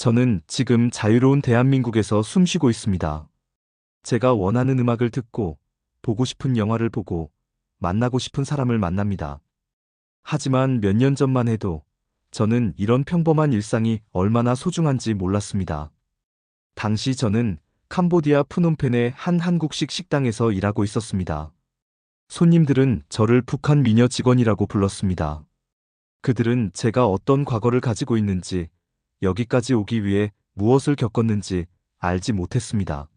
저는 지금 자유로운 대한민국에서 숨쉬고 있습니다. 제가 원하는 음악을 듣고 보고 싶은 영화를 보고 만나고 싶은 사람을 만납니다. 하지만 몇 년 전만 해도 저는 이런 평범한 일상이 얼마나 소중한지 몰랐습니다. 당시 저는 캄보디아 푸놈펜의 한 한국식 식당에서 일하고 있었습니다. 손님들은 저를 북한 미녀 직원이라고 불렀습니다. 그들은 제가 어떤 과거를 가지고 있는지, 여기까지 오기 위해 무엇을 겪었는지 알지 못했습니다.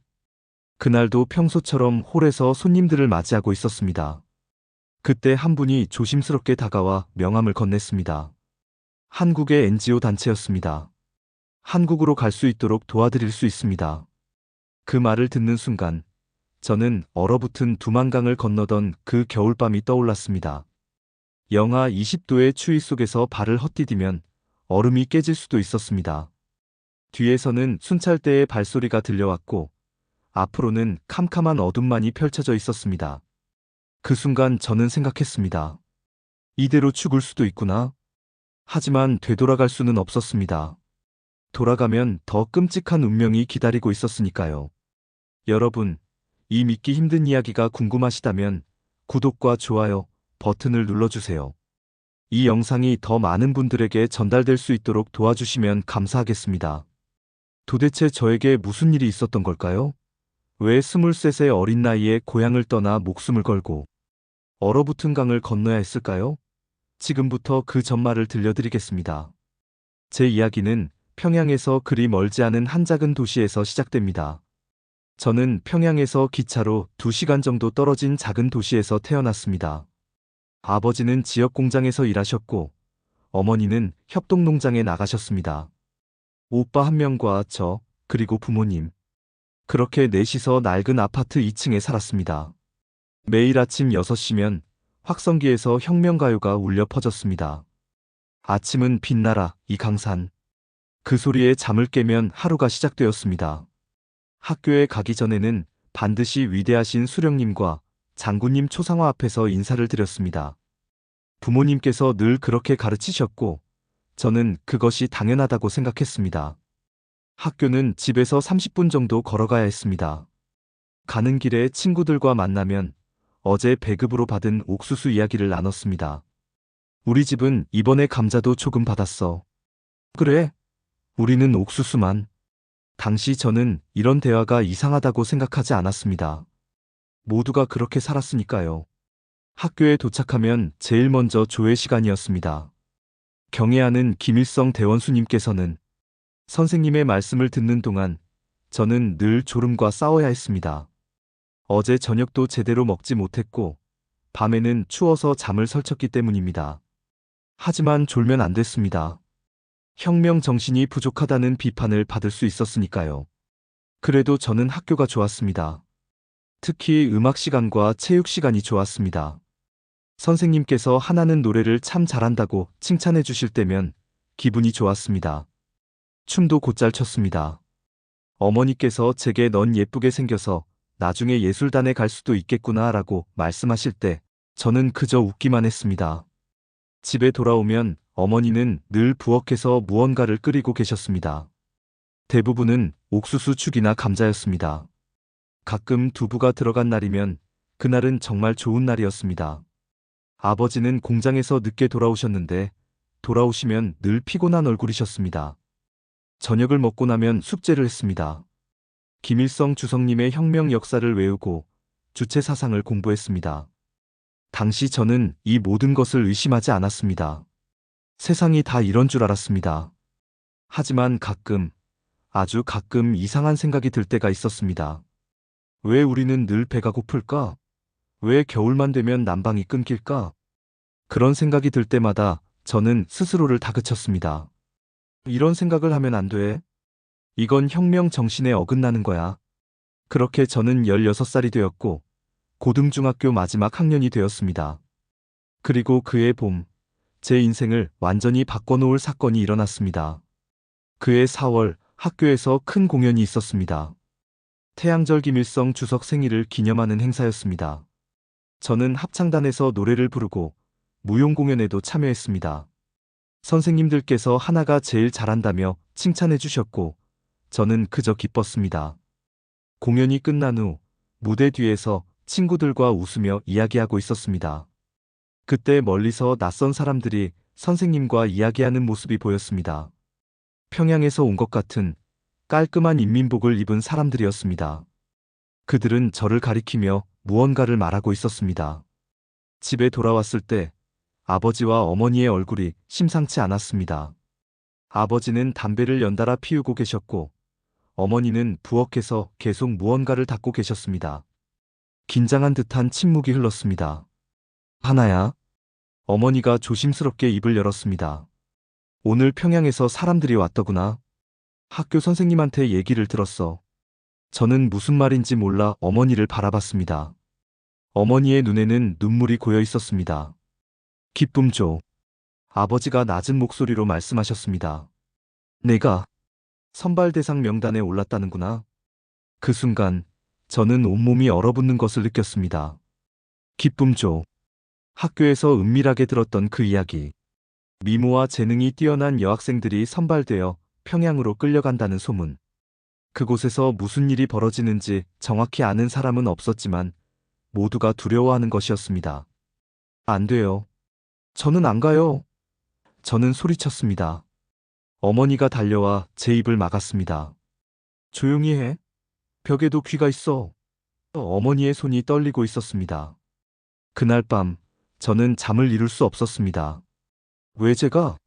그날도 평소처럼 홀에서 손님들을 맞이하고 있었습니다. 그때 한 분이 조심스럽게 다가와 명함을 건넸습니다. 한국의 NGO 단체였습니다. 한국으로 갈 수 있도록 도와드릴 수 있습니다. 그 말을 듣는 순간 저는 얼어붙은 두만강을 건너던 그 겨울밤이 떠올랐습니다. 영하 20도의 추위 속에서 발을 헛디디면 얼음이 깨질 수도 있었습니다. 뒤에서는 순찰대의 발소리가 들려왔고 앞으로는 캄캄한 어둠만이 펼쳐져 있었습니다. 그 순간 저는 생각했습니다. 이대로 죽을 수도 있구나. 하지만 되돌아갈 수는 없었습니다. 돌아가면 더 끔찍한 운명이 기다리고 있었으니까요. 여러분, 이 믿기 힘든 이야기가 궁금하시다면 구독과 좋아요 버튼을 눌러주세요. 이 영상이 더 많은 분들에게 전달될 수 있도록 도와주시면 감사하겠습니다. 도대체 저에게 무슨 일이 있었던 걸까요? 왜 23세 어린 나이에 고향을 떠나 목숨을 걸고 얼어붙은 강을 건너야 했을까요? 지금부터 그 전말을 들려드리겠습니다. 제 이야기는 평양에서 그리 멀지 않은 한 작은 도시에서 시작됩니다. 저는 평양에서 기차로 2시간 정도 떨어진 작은 도시에서 태어났습니다. 아버지는 지역 공장에서 일하셨고, 어머니는 협동농장에 나가셨습니다. 오빠 한 명과 저, 그리고 부모님. 그렇게 넷이서 낡은 아파트 2층에 살았습니다. 매일 아침 6시면 확성기에서 혁명가요가 울려 퍼졌습니다. 아침은 빛나라, 이 강산. 그 소리에 잠을 깨면 하루가 시작되었습니다. 학교에 가기 전에는 반드시 위대하신 수령님과 장군님 초상화 앞에서 인사를 드렸습니다. 부모님께서 늘 그렇게 가르치셨고, 저는 그것이 당연하다고 생각했습니다. 학교는 집에서 30분 정도 걸어가야 했습니다. 가는 길에 친구들과 만나면 어제 배급으로 받은 옥수수 이야기를 나눴습니다. 우리 집은 이번에 감자도 조금 받았어. 그래? 우리는 옥수수만. 당시 저는 이런 대화가 이상하다고 생각하지 않았습니다. 모두가 그렇게 살았으니까요. 학교에 도착하면 제일 먼저 조회 시간이었습니다. 경애하는 김일성 대원수님께서는 선생님의 말씀을 듣는 동안 저는 늘 졸음과 싸워야 했습니다. 어제 저녁도 제대로 먹지 못했고 밤에는 추워서 잠을 설쳤기 때문입니다. 하지만 졸면 안 됐습니다. 혁명 정신이 부족하다는 비판을 받을 수 있었으니까요. 그래도 저는 학교가 좋았습니다. 특히 음악 시간과 체육 시간이 좋았습니다. 선생님께서 하나는 노래를 참 잘한다고 칭찬해 주실 때면 기분이 좋았습니다. 춤도 곧잘 췄습니다. 어머니께서 제게 넌 예쁘게 생겨서 나중에 예술단에 갈 수도 있겠구나 라고 말씀하실 때 저는 그저 웃기만 했습니다. 집에 돌아오면 어머니는 늘 부엌에서 무언가를 끓이고 계셨습니다. 대부분은 옥수수 죽이나 감자였습니다. 가끔 두부가 들어간 날이면 그날은 정말 좋은 날이었습니다. 아버지는 공장에서 늦게 돌아오셨는데 돌아오시면 늘 피곤한 얼굴이셨습니다. 저녁을 먹고 나면 숙제를 했습니다. 김일성 주석님의 혁명 역사를 외우고 주체 사상을 공부했습니다. 당시 저는 이 모든 것을 의심하지 않았습니다. 세상이 다 이런 줄 알았습니다. 하지만 가끔, 아주 가끔 이상한 생각이 들 때가 있었습니다. 왜 우리는 늘 배가 고플까? 왜 겨울만 되면 난방이 끊길까? 그런 생각이 들 때마다 저는 스스로를 다그쳤습니다. 이런 생각을 하면 안 돼. 이건 혁명 정신에 어긋나는 거야. 그렇게 저는 16살이 되었고, 고등중학교 마지막 학년이 되었습니다. 그리고 그해 봄, 제 인생을 완전히 바꿔놓을 사건이 일어났습니다. 그해 4월 학교에서 큰 공연이 있었습니다. 태양절 김일성 주석 생일을 기념하는 행사였습니다. 저는 합창단에서 노래를 부르고 무용 공연에도 참여했습니다. 선생님들께서 하나가 제일 잘한다며 칭찬해 주셨고, 저는 그저 기뻤습니다. 공연이 끝난 후 무대 뒤에서 친구들과 웃으며 이야기하고 있었습니다. 그때 멀리서 낯선 사람들이 선생님과 이야기하는 모습이 보였습니다. 평양에서 온 것 같은 깔끔한 인민복을 입은 사람들이었습니다. 그들은 저를 가리키며 무언가를 말하고 있었습니다. 집에 돌아왔을 때 아버지와 어머니의 얼굴이 심상치 않았습니다. 아버지는 담배를 연달아 피우고 계셨고 어머니는 부엌에서 계속 무언가를 닦고 계셨습니다. 긴장한 듯한 침묵이 흘렀습니다. 하나야. 어머니가 조심스럽게 입을 열었습니다. 오늘 평양에서 사람들이 왔더구나. 학교 선생님한테 얘기를 들었어. 저는 무슨 말인지 몰라 어머니를 바라봤습니다. 어머니의 눈에는 눈물이 고여 있었습니다. 기쁨조. 아버지가 낮은 목소리로 말씀하셨습니다. 내가 선발 대상 명단에 올랐다는구나. 그 순간 저는 온몸이 얼어붙는 것을 느꼈습니다. 기쁨조. 학교에서 은밀하게 들었던 그 이야기. 미모와 재능이 뛰어난 여학생들이 선발되어 평양으로 끌려간다는 소문. 그곳에서 무슨 일이 벌어지는지 정확히 아는 사람은 없었지만 모두가 두려워하는 것이었습니다. 안 돼요. 저는 안 가요. 저는 소리쳤습니다. 어머니가 달려와 제 입을 막았습니다. 조용히 해. 벽에도 귀가 있어. 어머니의 손이 떨리고 있었습니다. 그날 밤 저는 잠을 이룰 수 없었습니다. 왜 제가?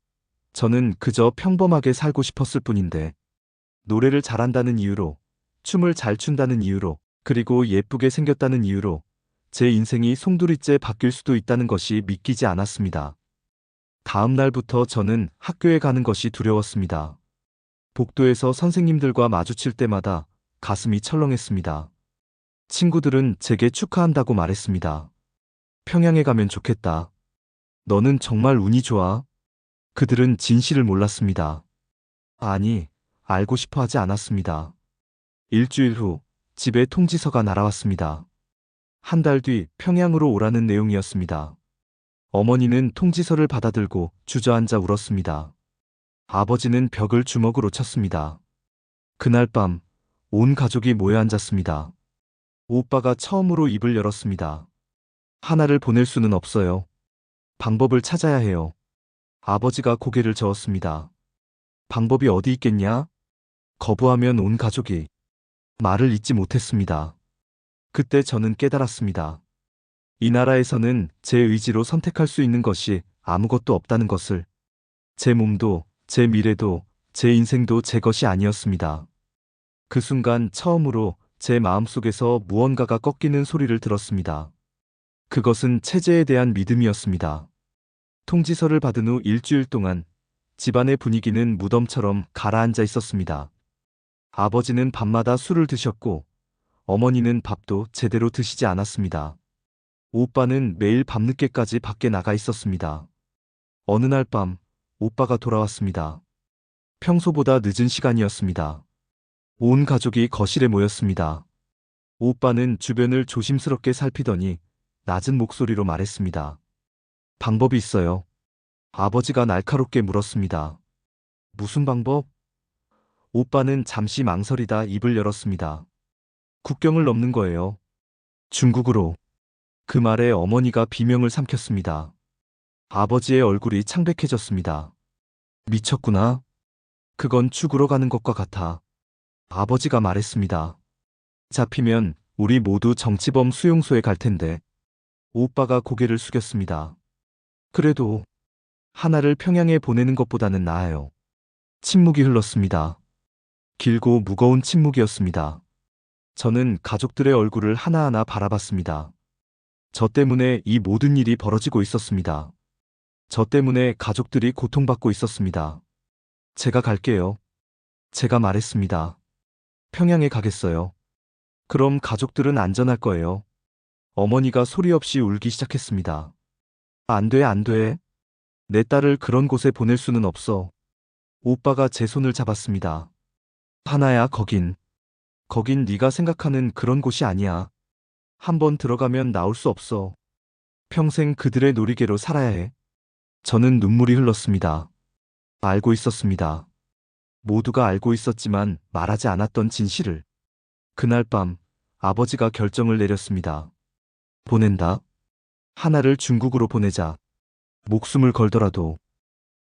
저는 그저 평범하게 살고 싶었을 뿐인데 노래를 잘한다는 이유로 춤을 잘 춘다는 이유로 그리고 예쁘게 생겼다는 이유로 제 인생이 송두리째 바뀔 수도 있다는 것이 믿기지 않았습니다. 다음 날부터 저는 학교에 가는 것이 두려웠습니다. 복도에서 선생님들과 마주칠 때마다 가슴이 철렁했습니다. 친구들은 제게 축하한다고 말했습니다. 평양에 가면 좋겠다. 너는 정말 운이 좋아. 그들은 진실을 몰랐습니다. 아니, 알고 싶어 하지 않았습니다. 일주일 후 집에 통지서가 날아왔습니다. 한 달 뒤 평양으로 오라는 내용이었습니다. 어머니는 통지서를 받아들고 주저앉아 울었습니다. 아버지는 벽을 주먹으로 쳤습니다. 그날 밤 온 가족이 모여 앉았습니다. 오빠가 처음으로 입을 열었습니다. 하나를 보낼 수는 없어요. 방법을 찾아야 해요. 아버지가 고개를 저었습니다. 방법이 어디 있겠냐? 거부하면 온 가족이 말을 잇지 못했습니다. 그때 저는 깨달았습니다. 이 나라에서는 제 의지로 선택할 수 있는 것이 아무것도 없다는 것을. 제 몸도, 제 미래도, 제 인생도 제 것이 아니었습니다. 그 순간 처음으로 제 마음속에서 무언가가 꺾이는 소리를 들었습니다. 그것은 체제에 대한 믿음이었습니다. 통지서를 받은 후 일주일 동안 집안의 분위기는 무덤처럼 가라앉아 있었습니다. 아버지는 밤마다 술을 드셨고 어머니는 밥도 제대로 드시지 않았습니다. 오빠는 매일 밤늦게까지 밖에 나가 있었습니다. 어느 날 밤 오빠가 돌아왔습니다. 평소보다 늦은 시간이었습니다. 온 가족이 거실에 모였습니다. 오빠는 주변을 조심스럽게 살피더니 낮은 목소리로 말했습니다. 방법이 있어요. 아버지가 날카롭게 물었습니다. 무슨 방법? 오빠는 잠시 망설이다 입을 열었습니다. 국경을 넘는 거예요. 중국으로. 그 말에 어머니가 비명을 삼켰습니다. 아버지의 얼굴이 창백해졌습니다. 미쳤구나. 그건 죽으러 가는 것과 같아. 아버지가 말했습니다. 잡히면 우리 모두 정치범 수용소에 갈 텐데. 오빠가 고개를 숙였습니다. 그래도 하나를 평양에 보내는 것보다는 나아요. 침묵이 흘렀습니다. 길고 무거운 침묵이었습니다. 저는 가족들의 얼굴을 하나하나 바라봤습니다. 저 때문에 이 모든 일이 벌어지고 있었습니다. 저 때문에 가족들이 고통받고 있었습니다. 제가 갈게요. 제가 말했습니다. 평양에 가겠어요. 그럼 가족들은 안전할 거예요. 어머니가 소리 없이 울기 시작했습니다. 안 돼, 안 돼. 내 딸을 그런 곳에 보낼 수는 없어. 오빠가 제 손을 잡았습니다. 하나야, 거긴. 거긴 네가 생각하는 그런 곳이 아니야. 한번 들어가면 나올 수 없어. 평생 그들의 놀이개로 살아야 해. 저는 눈물이 흘렀습니다. 알고 있었습니다. 모두가 알고 있었지만 말하지 않았던 진실을. 그날 밤 아버지가 결정을 내렸습니다. 보낸다. 하나를 중국으로 보내자. 목숨을 걸더라도.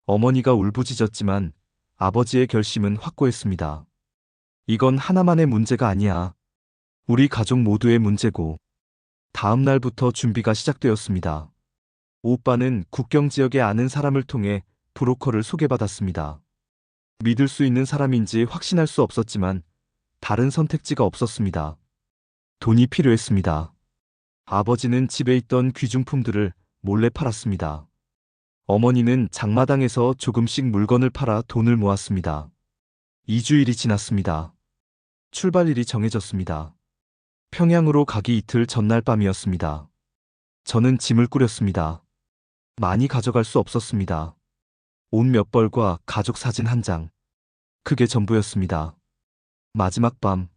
어머니가 울부짖었지만 아버지의 결심은 확고했습니다. 이건 하나만의 문제가 아니야. 우리 가족 모두의 문제고. 다음 날부터 준비가 시작되었습니다. 오빠는 국경 지역에 아는 사람을 통해 브로커를 소개받았습니다. 믿을 수 있는 사람인지 확신할 수 없었지만 다른 선택지가 없었습니다. 돈이 필요했습니다. 아버지는 집에 있던 귀중품들을 몰래 팔았습니다. 어머니는 장마당에서 조금씩 물건을 팔아 돈을 모았습니다. 2주일이 지났습니다. 출발일이 정해졌습니다. 평양으로 가기 이틀 전날 밤이었습니다. 저는 짐을 꾸렸습니다. 많이 가져갈 수 없었습니다. 옷 몇 벌과 가족 사진 한 장. 그게 전부였습니다. 마지막 밤,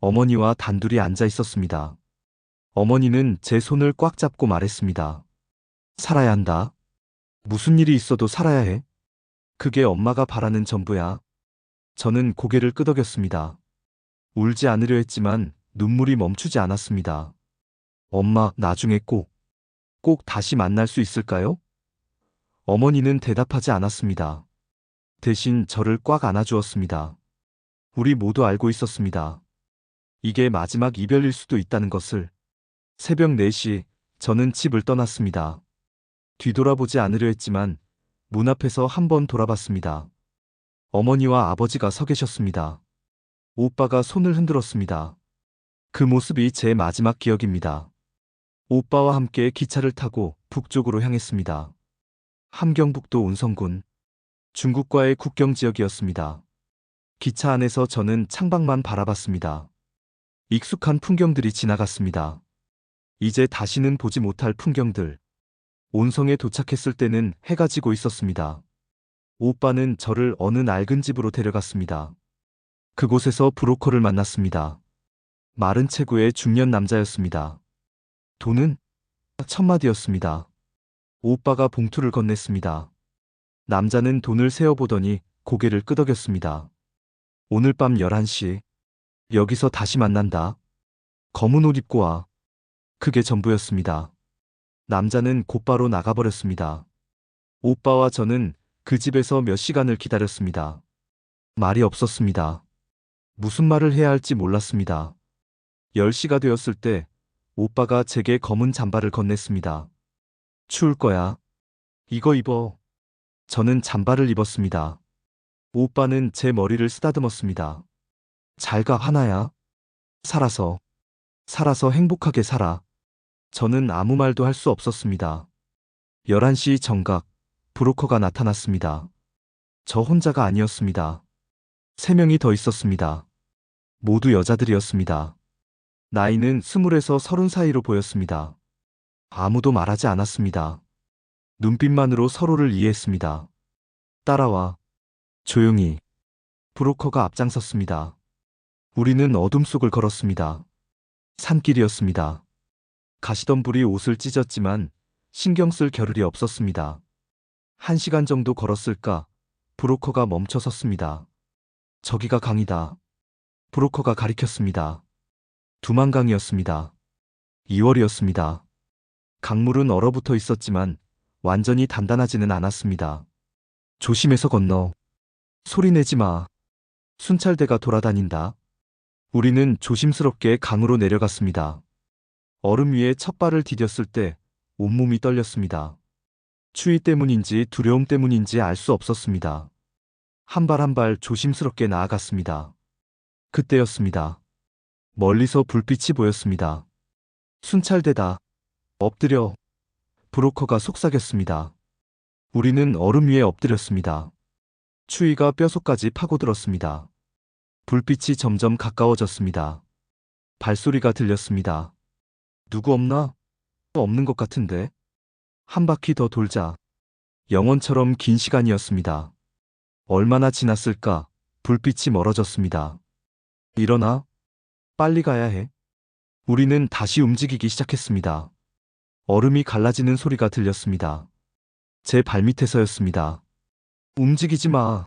어머니와 단둘이 앉아 있었습니다. 어머니는 제 손을 꽉 잡고 말했습니다. 살아야 한다. 무슨 일이 있어도 살아야 해. 그게 엄마가 바라는 전부야. 저는 고개를 끄덕였습니다. 울지 않으려 했지만 눈물이 멈추지 않았습니다. 엄마, 나중에 꼭, 꼭 다시 만날 수 있을까요? 어머니는 대답하지 않았습니다. 대신 저를 꽉 안아주었습니다. 우리 모두 알고 있었습니다. 이게 마지막 이별일 수도 있다는 것을. 새벽 4시, 저는 집을 떠났습니다. 뒤돌아보지 않으려 했지만 문 앞에서 한번 돌아봤습니다. 어머니와 아버지가 서 계셨습니다. 오빠가 손을 흔들었습니다. 그 모습이 제 마지막 기억입니다. 오빠와 함께 기차를 타고 북쪽으로 향했습니다. 함경북도 운성군. 중국과의 국경 지역이었습니다. 기차 안에서 저는 창밖만 바라봤습니다. 익숙한 풍경들이 지나갔습니다. 이제 다시는 보지 못할 풍경들. 온성에 도착했을 때는 해가 지고 있었습니다. 오빠는 저를 어느 낡은 집으로 데려갔습니다. 그곳에서 브로커를 만났습니다. 마른 체구의 중년 남자였습니다. 돈은 천마디였습니다. 오빠가 봉투를 건넸습니다. 남자는 돈을 세어보더니 고개를 끄덕였습니다. 오늘 밤 11시. 여기서 다시 만난다. 검은 옷 입고 와. 그게 전부였습니다. 남자는 곧바로 나가버렸습니다. 오빠와 저는 그 집에서 몇 시간을 기다렸습니다. 말이 없었습니다. 무슨 말을 해야 할지 몰랐습니다. 10시가 되었을 때 오빠가 제게 검은 잠바를 건넸습니다. 추울 거야. 이거 입어. 저는 잠바를 입었습니다. 오빠는 제 머리를 쓰다듬었습니다. 잘 가, 하나야. 살아서. 살아서 행복하게 살아. 저는 아무 말도 할 수 없었습니다. 11시 정각, 브로커가 나타났습니다. 저 혼자가 아니었습니다. 세 명이 더 있었습니다. 모두 여자들이었습니다. 나이는 스물에서 서른 사이로 보였습니다. 아무도 말하지 않았습니다. 눈빛만으로 서로를 이해했습니다. 따라와. 조용히. 브로커가 앞장섰습니다. 우리는 어둠 속을 걸었습니다. 산길이었습니다. 가시던 불이 옷을 찢었지만 신경 쓸 겨를이 없었습니다. 한 시간 정도 걸었을까 브로커가 멈춰 섰습니다. 저기가 강이다. 브로커가 가리켰습니다. 두만강이었습니다. 2월이었습니다. 강물은 얼어붙어 있었지만 완전히 단단하지는 않았습니다. 조심해서 건너. 소리 내지 마. 순찰대가 돌아다닌다. 우리는 조심스럽게 강으로 내려갔습니다. 얼음 위에 첫 발을 디뎠을 때 온몸이 떨렸습니다. 추위 때문인지 두려움 때문인지 알 수 없었습니다. 한 발 한 발 조심스럽게 나아갔습니다. 그때였습니다. 멀리서 불빛이 보였습니다. 순찰대다. 엎드려. 브로커가 속삭였습니다. 우리는 얼음 위에 엎드렸습니다. 추위가 뼈속까지 파고들었습니다. 불빛이 점점 가까워졌습니다. 발소리가 들렸습니다. 누구 없나? 없는 것 같은데. 한 바퀴 더 돌자. 영원처럼 긴 시간이었습니다. 얼마나 지났을까? 불빛이 멀어졌습니다. 일어나. 빨리 가야 해. 우리는 다시 움직이기 시작했습니다. 얼음이 갈라지는 소리가 들렸습니다. 제 발밑에서였습니다. 움직이지 마.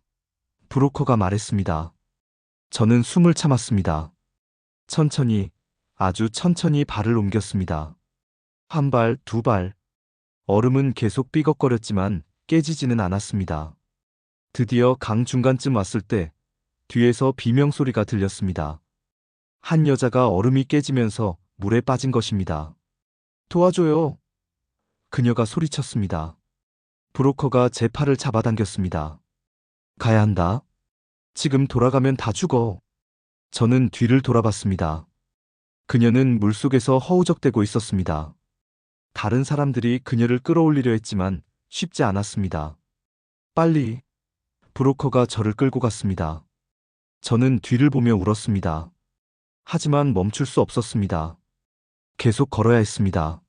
브로커가 말했습니다. 저는 숨을 참았습니다. 천천히, 아주 천천히 발을 옮겼습니다. 한 발, 두 발. 얼음은 계속 삐걱거렸지만 깨지지는 않았습니다. 드디어 강 중간쯤 왔을 때 뒤에서 비명소리가 들렸습니다. 한 여자가 얼음이 깨지면서 물에 빠진 것입니다. 도와줘요. 그녀가 소리쳤습니다. 브로커가 제 팔을 잡아당겼습니다. 가야 한다. 지금 돌아가면 다 죽어. 저는 뒤를 돌아봤습니다. 그녀는 물속에서 허우적대고 있었습니다. 다른 사람들이 그녀를 끌어올리려 했지만 쉽지 않았습니다. 빨리. 브로커가 저를 끌고 갔습니다. 저는 뒤를 보며 울었습니다. 하지만 멈출 수 없었습니다. 계속 걸어야 했습니다.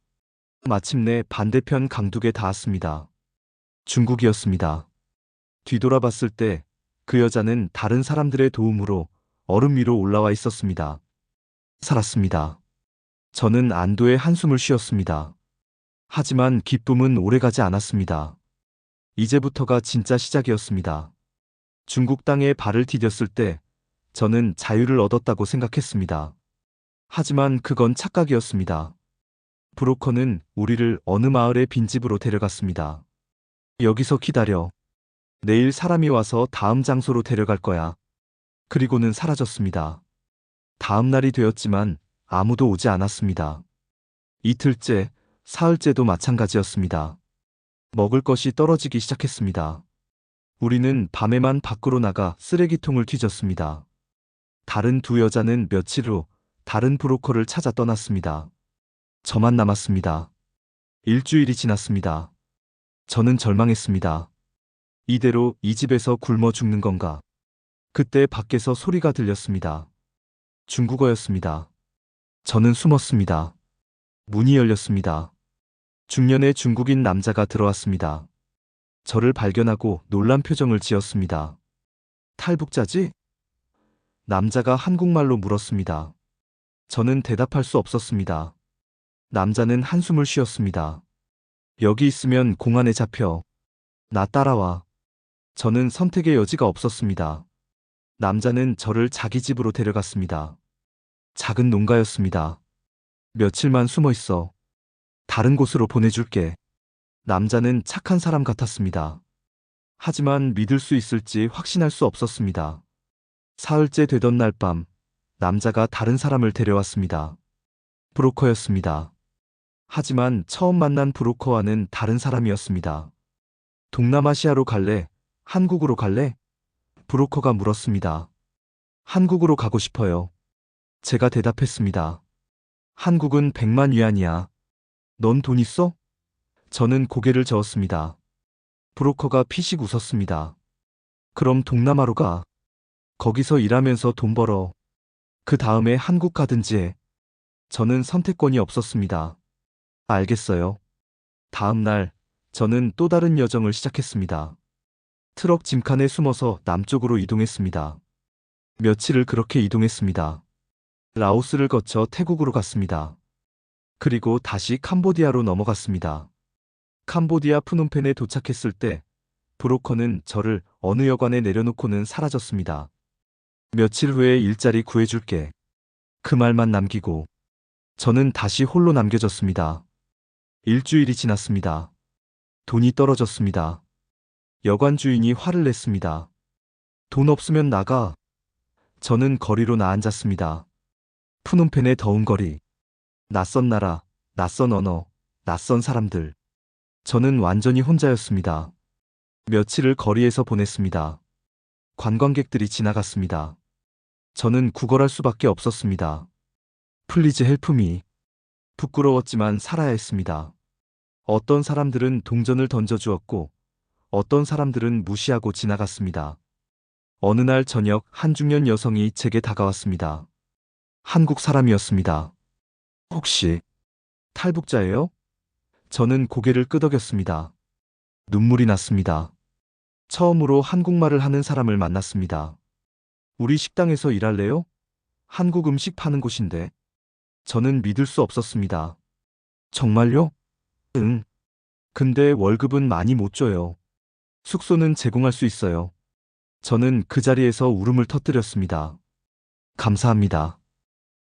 마침내 반대편 강둑에 닿았습니다. 중국이었습니다. 뒤돌아봤을 때 그 여자는 다른 사람들의 도움으로 얼음 위로 올라와 있었습니다. 살았습니다. 저는 안도의 한숨을 쉬었습니다. 하지만 기쁨은 오래가지 않았습니다. 이제부터가 진짜 시작이었습니다. 중국 땅에 발을 디뎠을 때 저는 자유를 얻었다고 생각했습니다. 하지만 그건 착각이었습니다. 브로커는 우리를 어느 마을의 빈집으로 데려갔습니다. 여기서 기다려. 내일 사람이 와서 다음 장소로 데려갈 거야. 그리고는 사라졌습니다. 다음 날이 되었지만 아무도 오지 않았습니다. 이틀째, 사흘째도 마찬가지였습니다. 먹을 것이 떨어지기 시작했습니다. 우리는 밤에만 밖으로 나가 쓰레기통을 뒤졌습니다. 다른 두 여자는 며칠 후 다른 브로커를 찾아 떠났습니다. 저만 남았습니다. 일주일이 지났습니다. 저는 절망했습니다. 이대로 이 집에서 굶어 죽는 건가? 그때 밖에서 소리가 들렸습니다. 중국어였습니다. 저는 숨었습니다. 문이 열렸습니다. 중년의 중국인 남자가 들어왔습니다. 저를 발견하고 놀란 표정을 지었습니다. 탈북자지? 남자가 한국말로 물었습니다. 저는 대답할 수 없었습니다. 남자는 한숨을 쉬었습니다. 여기 있으면 공안에 잡혀. 나 따라와. 저는 선택의 여지가 없었습니다. 남자는 저를 자기 집으로 데려갔습니다. 작은 농가였습니다. 며칠만 숨어 있어. 다른 곳으로 보내줄게. 남자는 착한 사람 같았습니다. 하지만 믿을 수 있을지 확신할 수 없었습니다. 사흘째 되던 날 밤, 남자가 다른 사람을 데려왔습니다. 브로커였습니다. 하지만 처음 만난 브로커와는 다른 사람이었습니다. 동남아시아로 갈래? 한국으로 갈래? 브로커가 물었습니다. 한국으로 가고 싶어요. 제가 대답했습니다. 한국은 100만 위안이야. 넌 돈 있어? 저는 고개를 저었습니다. 브로커가 피식 웃었습니다. 그럼 동남아로 가. 거기서 일하면서 돈 벌어. 그 다음에 한국 가든지 해. 저는 선택권이 없었습니다. 알겠어요. 다음 날, 저는 또 다른 여정을 시작했습니다. 트럭 짐칸에 숨어서 남쪽으로 이동했습니다. 며칠을 그렇게 이동했습니다. 라오스를 거쳐 태국으로 갔습니다. 그리고 다시 캄보디아로 넘어갔습니다. 캄보디아 푸놈펜에 도착했을 때 브로커는 저를 어느 여관에 내려놓고는 사라졌습니다. 며칠 후에 일자리 구해줄게. 그 말만 남기고 저는 다시 홀로 남겨졌습니다. 일주일이 지났습니다. 돈이 떨어졌습니다. 여관 주인이 화를 냈습니다. 돈 없으면 나가. 저는 거리로 나앉았습니다. 푸놈펜의 더운 거리. 낯선 나라, 낯선 언어, 낯선 사람들. 저는 완전히 혼자였습니다. 며칠을 거리에서 보냈습니다. 관광객들이 지나갔습니다. 저는 구걸할 수밖에 없었습니다. 플리즈 헬프미. 부끄러웠지만 살아야 했습니다. 어떤 사람들은 동전을 던져주었고, 어떤 사람들은 무시하고 지나갔습니다. 어느 날 저녁 한 중년 여성이 제게 다가왔습니다. 한국 사람이었습니다. 혹시 탈북자예요? 저는 고개를 끄덕였습니다. 눈물이 났습니다. 처음으로 한국말을 하는 사람을 만났습니다. 우리 식당에서 일할래요? 한국 음식 파는 곳인데. 저는 믿을 수 없었습니다. 정말요? 응. 근데 월급은 많이 못 줘요. 숙소는 제공할 수 있어요. 저는 그 자리에서 울음을 터뜨렸습니다. 감사합니다.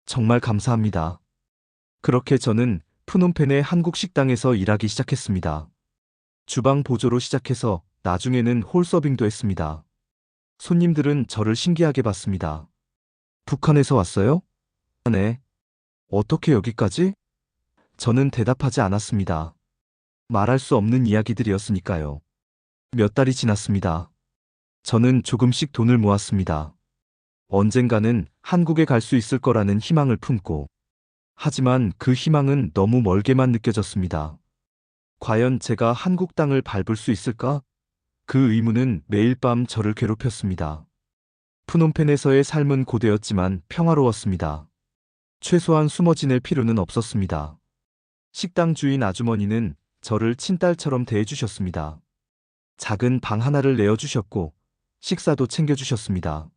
정말 감사합니다. 그렇게 저는 푸놈펜의 한국 식당에서 일하기 시작했습니다. 주방 보조로 시작해서 나중에는 홀 서빙도 했습니다. 손님들은 저를 신기하게 봤습니다. 북한에서 왔어요? 네. 어떻게 여기까지? 저는 대답하지 않았습니다. 말할 수 없는 이야기들이었으니까요. 몇 달이 지났습니다. 저는 조금씩 돈을 모았습니다. 언젠가는 한국에 갈 수 있을 거라는 희망을 품고. 하지만 그 희망은 너무 멀게만 느껴졌습니다. 과연 제가 한국 땅을 밟을 수 있을까? 그 의문은 매일 밤 저를 괴롭혔습니다. 푸놈펜에서의 삶은 고되었지만 평화로웠습니다. 최소한 숨어 지낼 필요는 없었습니다. 식당 주인 아주머니는 저를 친딸처럼 대해주셨습니다. 작은 방 하나를 내어주셨고 식사도 챙겨주셨습니다.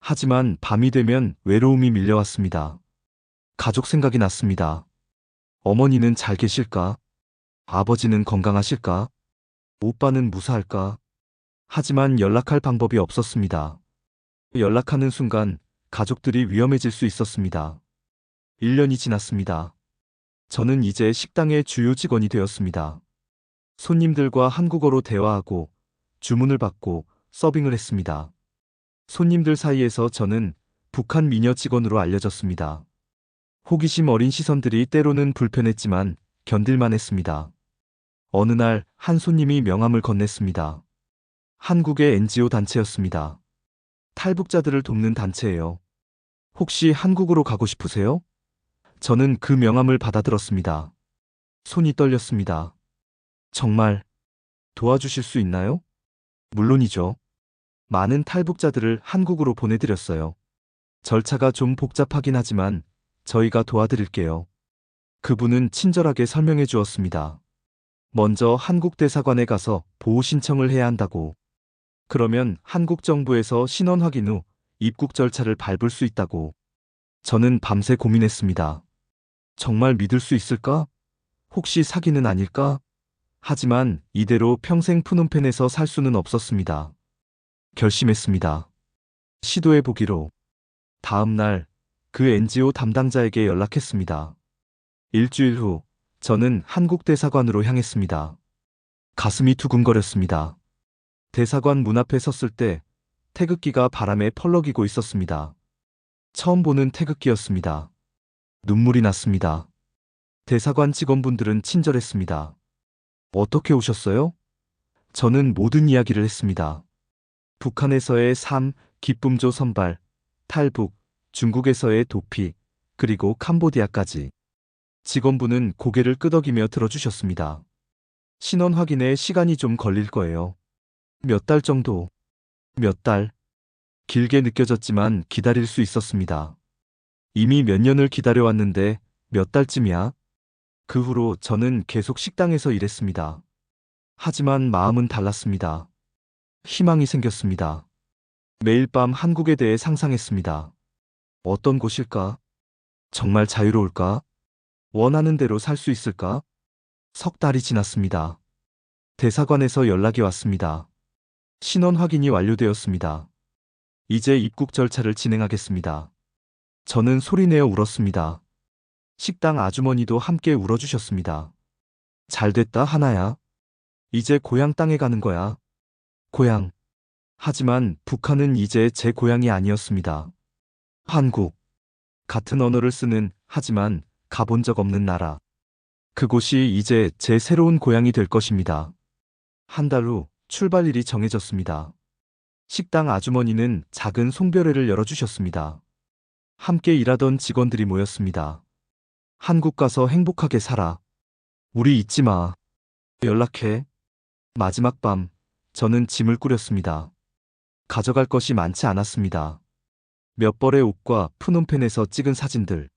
하지만 밤이 되면 외로움이 밀려왔습니다. 가족 생각이 났습니다. 어머니는 잘 계실까? 아버지는 건강하실까? 오빠는 무사할까? 하지만 연락할 방법이 없었습니다. 연락하는 순간 가족들이 위험해질 수 있었습니다. 1년이 지났습니다. 저는 이제 식당의 주요 직원이 되었습니다. 손님들과 한국어로 대화하고 주문을 받고 서빙을 했습니다. 손님들 사이에서 저는 북한 미녀 직원으로 알려졌습니다. 호기심 어린 시선들이 때로는 불편했지만 견딜만 했습니다. 어느 날 한 손님이 명함을 건넸습니다. 한국의 NGO 단체였습니다. 탈북자들을 돕는 단체예요. 혹시 한국으로 가고 싶으세요? 저는 그 명함을 받아들었습니다. 손이 떨렸습니다. 정말 도와주실 수 있나요? 물론이죠. 많은 탈북자들을 한국으로 보내드렸어요. 절차가 좀 복잡하긴 하지만 저희가 도와드릴게요. 그분은 친절하게 설명해 주었습니다. 먼저 한국 대사관에 가서 보호 신청을 해야 한다고. 그러면 한국 정부에서 신원 확인 후 입국 절차를 밟을 수 있다고. 저는 밤새 고민했습니다. 정말 믿을 수 있을까? 혹시 사기는 아닐까? 하지만 이대로 평생 푸놈펜에서 살 수는 없었습니다. 결심했습니다. 시도해 보기로. 다음 날 그 NGO 담당자에게 연락했습니다. 일주일 후 저는 한국 대사관으로 향했습니다. 가슴이 두근거렸습니다. 대사관 문 앞에 섰을 때 태극기가 바람에 펄럭이고 있었습니다. 처음 보는 태극기였습니다. 눈물이 났습니다. 대사관 직원분들은 친절했습니다. 어떻게 오셨어요? 저는 모든 이야기를 했습니다. 북한에서의 삶, 기쁨조 선발, 탈북, 중국에서의 도피, 그리고 캄보디아까지. 직원분은 고개를 끄덕이며 들어주셨습니다. 신원 확인에 시간이 좀 걸릴 거예요. 몇 달 정도. 몇 달. 길게 느껴졌지만 기다릴 수 있었습니다. 이미 몇 년을 기다려왔는데 몇 달쯤이야? 그 후로 저는 계속 식당에서 일했습니다. 하지만 마음은 달랐습니다. 희망이 생겼습니다. 매일 밤 한국에 대해 상상했습니다. 어떤 곳일까? 정말 자유로울까? 원하는 대로 살 수 있을까? 석 달이 지났습니다. 대사관에서 연락이 왔습니다. 신원 확인이 완료되었습니다. 이제 입국 절차를 진행하겠습니다. 저는 소리내어 울었습니다. 식당 아주머니도 함께 울어주셨습니다. 잘 됐다, 하나야. 이제 고향 땅에 가는 거야. 고향. 하지만 북한은 이제 제 고향이 아니었습니다. 한국. 같은 언어를 쓰는, 하지만 가본 적 없는 나라. 그곳이 이제 제 새로운 고향이 될 것입니다. 한 달 후 출발일이 정해졌습니다. 식당 아주머니는 작은 송별회를 열어주셨습니다. 함께 일하던 직원들이 모였습니다. 한국 가서 행복하게 살아. 우리 잊지 마. 연락해. 마지막 밤, 저는 짐을 꾸렸습니다. 가져갈 것이 많지 않았습니다. 몇 벌의 옷과 푸놈펜에서 찍은 사진들.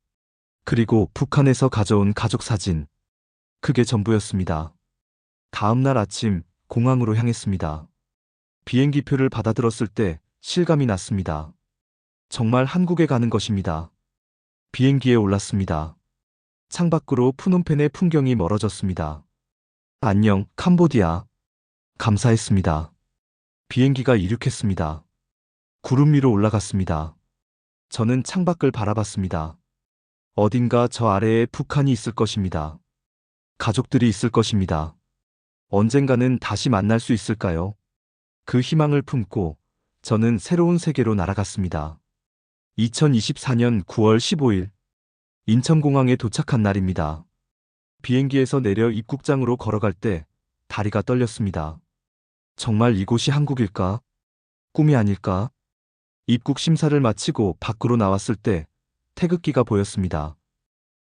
그리고 북한에서 가져온 가족 사진. 그게 전부였습니다. 다음 날 아침 공항으로 향했습니다. 비행기표를 받아들었을 때 실감이 났습니다. 정말 한국에 가는 것입니다. 비행기에 올랐습니다. 창밖으로 푸놈펜의 풍경이 멀어졌습니다. 안녕, 캄보디아. 감사했습니다. 비행기가 이륙했습니다. 구름 위로 올라갔습니다. 저는 창밖을 바라봤습니다. 어딘가 저 아래에 북한이 있을 것입니다. 가족들이 있을 것입니다. 언젠가는 다시 만날 수 있을까요? 그 희망을 품고 저는 새로운 세계로 날아갔습니다. 2024년 9월 15일 인천공항에 도착한 날입니다. 비행기에서 내려 입국장으로 걸어갈 때 다리가 떨렸습니다. 정말 이곳이 한국일까? 꿈이 아닐까? 입국 심사를 마치고 밖으로 나왔을 때 태극기가 보였습니다.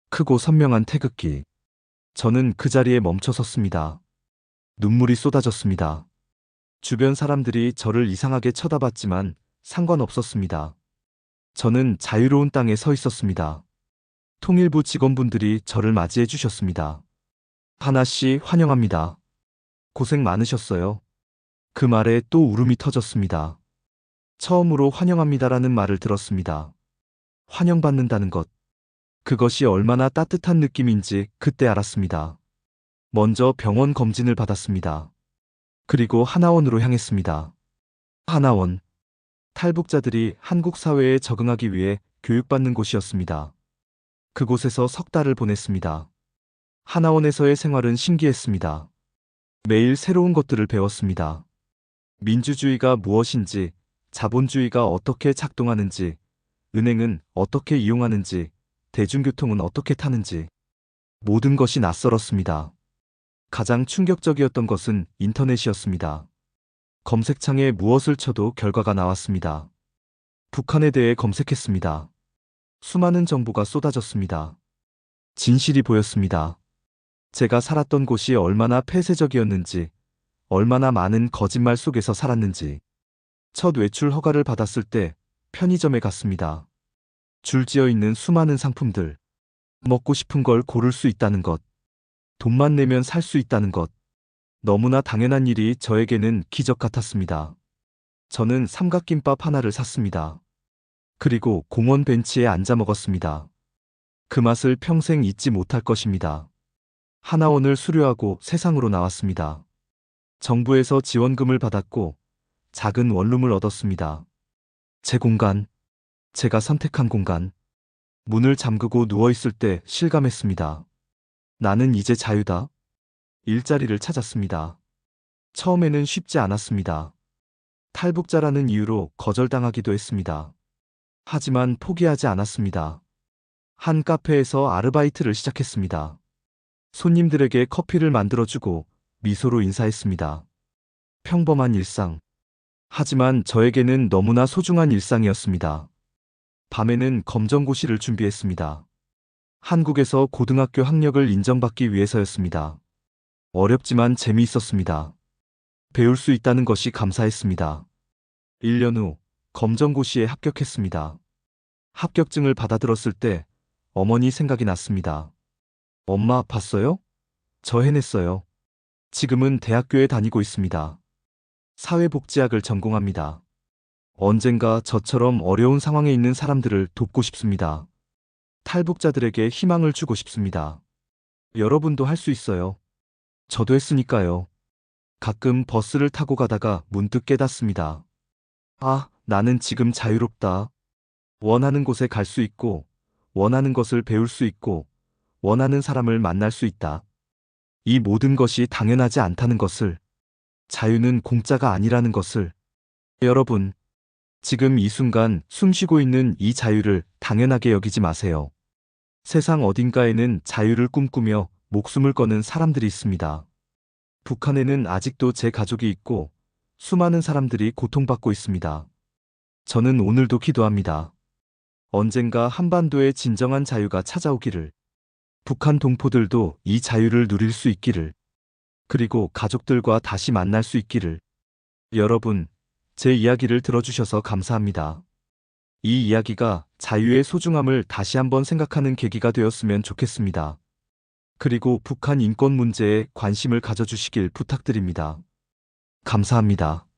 크고 선명한 태극기. 저는 그 자리에 멈춰 섰습니다. 눈물이 쏟아졌습니다. 주변 사람들이 저를 이상하게 쳐다봤지만 상관없었습니다. 저는 자유로운 땅에 서 있었습니다. 통일부 직원분들이 저를 맞이해 주셨습니다. 하나 씨 환영합니다. 고생 많으셨어요. 그 말에 또 울음이 터졌습니다. 처음으로 환영합니다라는 말을 들었습니다. 환영받는다는 것. 그것이 얼마나 따뜻한 느낌인지 그때 알았습니다. 먼저 병원 검진을 받았습니다. 그리고 하나원으로 향했습니다. 하나원. 탈북자들이 한국 사회에 적응하기 위해 교육받는 곳이었습니다. 그곳에서 석 달을 보냈습니다. 하나원에서의 생활은 신기했습니다. 매일 새로운 것들을 배웠습니다. 민주주의가 무엇인지, 자본주의가 어떻게 작동하는지, 은행은 어떻게 이용하는지, 대중교통은 어떻게 타는지, 모든 것이 낯설었습니다. 가장 충격적이었던 것은 인터넷이었습니다. 검색창에 무엇을 쳐도 결과가 나왔습니다. 북한에 대해 검색했습니다. 수많은 정보가 쏟아졌습니다. 진실이 보였습니다. 제가 살았던 곳이 얼마나 폐쇄적이었는지, 얼마나 많은 거짓말 속에서 살았는지. 첫 외출 허가를 받았을 때 편의점에 갔습니다. 줄지어 있는 수많은 상품들. 먹고 싶은 걸 고를 수 있다는 것. 돈만 내면 살 수 있다는 것. 너무나 당연한 일이 저에게는 기적 같았습니다. 저는 삼각김밥 하나를 샀습니다. 그리고 공원 벤치에 앉아 먹었습니다. 그 맛을 평생 잊지 못할 것입니다. 하나원을 수료하고 세상으로 나왔습니다. 정부에서 지원금을 받았고 작은 원룸을 얻었습니다. 제 공간, 제가 선택한 공간. 문을 잠그고 누워있을 때 실감했습니다. 나는 이제 자유다. 일자리를 찾았습니다. 처음에는 쉽지 않았습니다. 탈북자라는 이유로 거절당하기도 했습니다. 하지만 포기하지 않았습니다. 한 카페에서 아르바이트를 시작했습니다. 손님들에게 커피를 만들어주고 미소로 인사했습니다. 평범한 일상. 하지만 저에게는 너무나 소중한 일상이었습니다. 밤에는 검정고시를 준비했습니다. 한국에서 고등학교 학력을 인정받기 위해서였습니다. 어렵지만 재미있었습니다. 배울 수 있다는 것이 감사했습니다. 1년 후 검정고시에 합격했습니다. 합격증을 받아들었을 때 어머니 생각이 났습니다. 엄마 봤어요? 저 해냈어요. 지금은 대학교에 다니고 있습니다. 사회복지학을 전공합니다. 언젠가 저처럼 어려운 상황에 있는 사람들을 돕고 싶습니다. 탈북자들에게 희망을 주고 싶습니다. 여러분도 할 수 있어요. 저도 했으니까요. 가끔 버스를 타고 가다가 문득 깨닫습니다. 아, 나는 지금 자유롭다. 원하는 곳에 갈 수 있고, 원하는 것을 배울 수 있고, 원하는 사람을 만날 수 있다. 이 모든 것이 당연하지 않다는 것을, 자유는 공짜가 아니라는 것을, 여러분, 지금 이 순간 숨 쉬고 있는 이 자유를 당연하게 여기지 마세요. 세상 어딘가에는 자유를 꿈꾸며 목숨을 거는 사람들이 있습니다. 북한에는 아직도 제 가족이 있고 수많은 사람들이 고통받고 있습니다. 저는 오늘도 기도합니다. 언젠가 한반도의 진정한 자유가 찾아오기를. 북한 동포들도 이 자유를 누릴 수 있기를. 그리고 가족들과 다시 만날 수 있기를. 여러분, 제 이야기를 들어주셔서 감사합니다. 이 이야기가 자유의 소중함을 다시 한번 생각하는 계기가 되었으면 좋겠습니다. 그리고 북한 인권 문제에 관심을 가져주시길 부탁드립니다. 감사합니다.